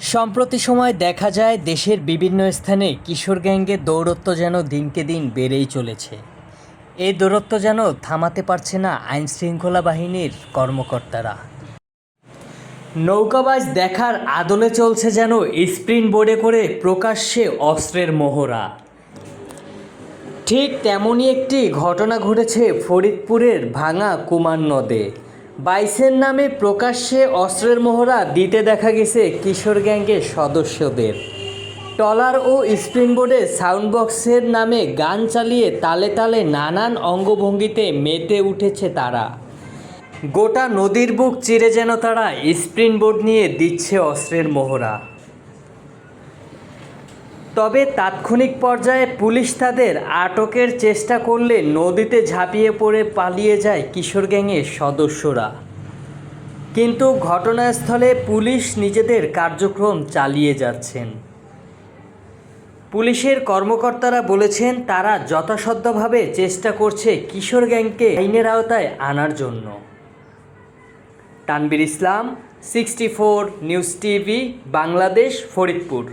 সম্প্রতি সময় দেখা যায় দেশের বিভিন্ন স্থানে কিশোর গ্যাংয়ের দৌরত্ব যেন দিনকে দিন বেড়েই চলেছে। এই দৌরত্ব যেন থামাতে পারছে না আইন শৃঙ্খলা বাহিনীর কর্মকর্তারা। নৌকাবাজ দেখার আদলে চলছে যেন স্প্রিন্ট বোর্ডে করে প্রকাশ্যে অস্ত্রের মোহরা। ঠিক তেমনই একটি ঘটনা ঘটেছে ফরিদপুরের ভাঙা কুমার নদে। বাইসের নামে প্রকাশ্যে অস্ত্রের মোহরা দিতে দেখা গেছে কিশোর গ্যাংয়ের সদস্যদের। টলার ও স্প্রিংবোর্ডে সাউন্ড বক্সের নামে গান চালিয়ে তালে তালে নানান অঙ্গভঙ্গিতে মেতে উঠেছে তারা। গোটা নদীর বুক চিরে যেন তারা স্প্রিনবোর্ড নিয়ে দিচ্ছে অস্ত্রের মোহরা। তবে তাৎক্ষণিক পর্যায়ে পুলিশ তাদের আটকের চেষ্টা করলে নদীতে ঝাঁপিয়ে পড়ে পালিয়ে যায় কিশোর গ্যাংয়ের সদস্যরা। কিন্তু ঘটনাস্থলে পুলিশ নিজেদের কার্যক্রম চালিয়ে যাচ্ছেন। পুলিশের কর্মকর্তারা বলেছেন, তারা যথাসাধ্যভাবে চেষ্টা করছে কিশোর গ্যাংকে আইনের আওতায় আনার জন্য। Tanvir Islam, sixty four news TV, Bangladesh, Faridpur.